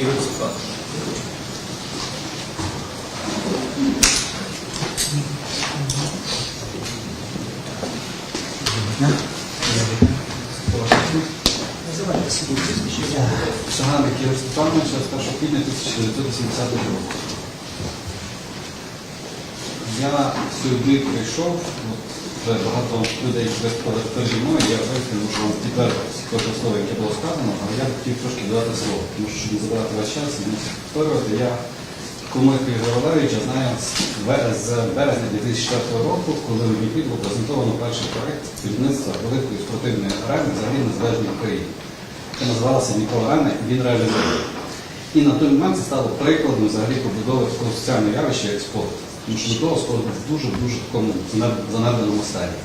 Ігор Степанович. Шаганик Ігор Степанович, з 1 квітня 1980 року. Я сюди прийшов, от, вже багато людей виступили переді мною, я вважаю, можу підтвердити кожне слово, яке було сказано, але я хотів трошки додати слово, тому що щоб не забирати ваш час і не повторювати, я Кумик Ігор знаю з березня 2004 року, коли у Дніпрі було презентовано перший проект будівництва великої спортивної арени взагалі незалежній Україні яка називалася Нікола Арена, і він реалізовував. І на той момент це стало прикладом взагалі побудови такого соціального явища як спорт. Тому що до того спорт в дуже-дуже такому занед- занедбаному стані.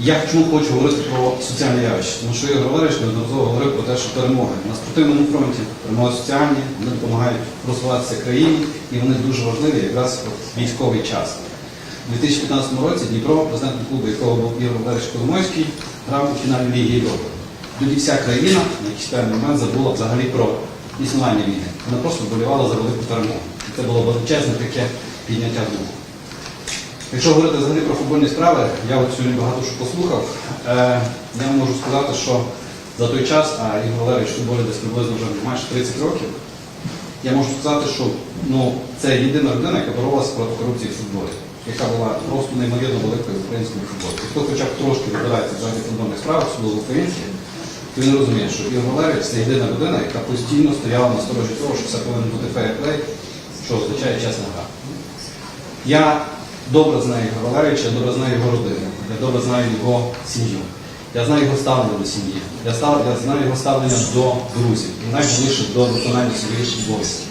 Я чому хочу говорити про соціальне явище? Тому що Ігор Валерійович неодноразово говорив про те, що перемоги на спортивному фронті, перемоги соціальні, вони допомагають просуватися країні, і вони дуже важливі якраз в військовий час. У 2015 році Дніпро, президентом клубу, якого був Ігор Валерійович Коломойський, грав у фіналі Ліги Європи. Тоді вся країна на якийсь певний момент забула взагалі про існування війни. Вона просто вболівала за велику перемогу. Це було величезне таке підняття духу. Якщо говорити взагалі про футбольні справи, я от сьогодні багато що послухав. Е, я можу сказати, що за той час, а Ігор Валерійович футболі десь приблизно вже майже 30 років, я можу сказати, що ну, це єдина людина, яка боролася проти корупції в футболі, яка була просто неймовірно великою в українському футболі. Хто хоча б трошки розбирається в взагалі футбольних справах, особливо українських, то він розуміє, що Ігор Валерійович це єдина людина, яка постійно стояла на сторожі того, що все повинен бути фейерплей, що означає чесна гра. Я добре знаю Ігоря Валерійовича, добре знаю його родину, я добре знаю його сім'ю. Я знаю його ставлення до сім'ї, я, знаю його ставлення до друзів і найбільше до виконання своїх обов'язків.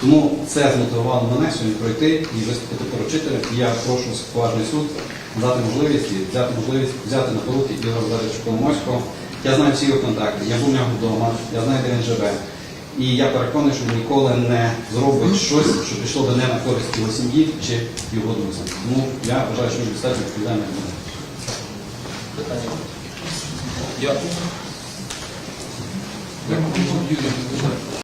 Тому це змотивувало мене сьогодні пройти і виступити поручителем. І я прошу поважний суд дати можливість і взяти можливість взяти на поруки Ігоря Валерійовича Коломойського. Я знаю всі його контакти, я був у нього вдома, я знаю, де він живе. І я переконаний, що він ніколи не зробить щось, що пішло би не на користь його сім'ї чи його друзям. Тому я вважаю, що він достатньо відповідальний. людина. Питання. Дякую.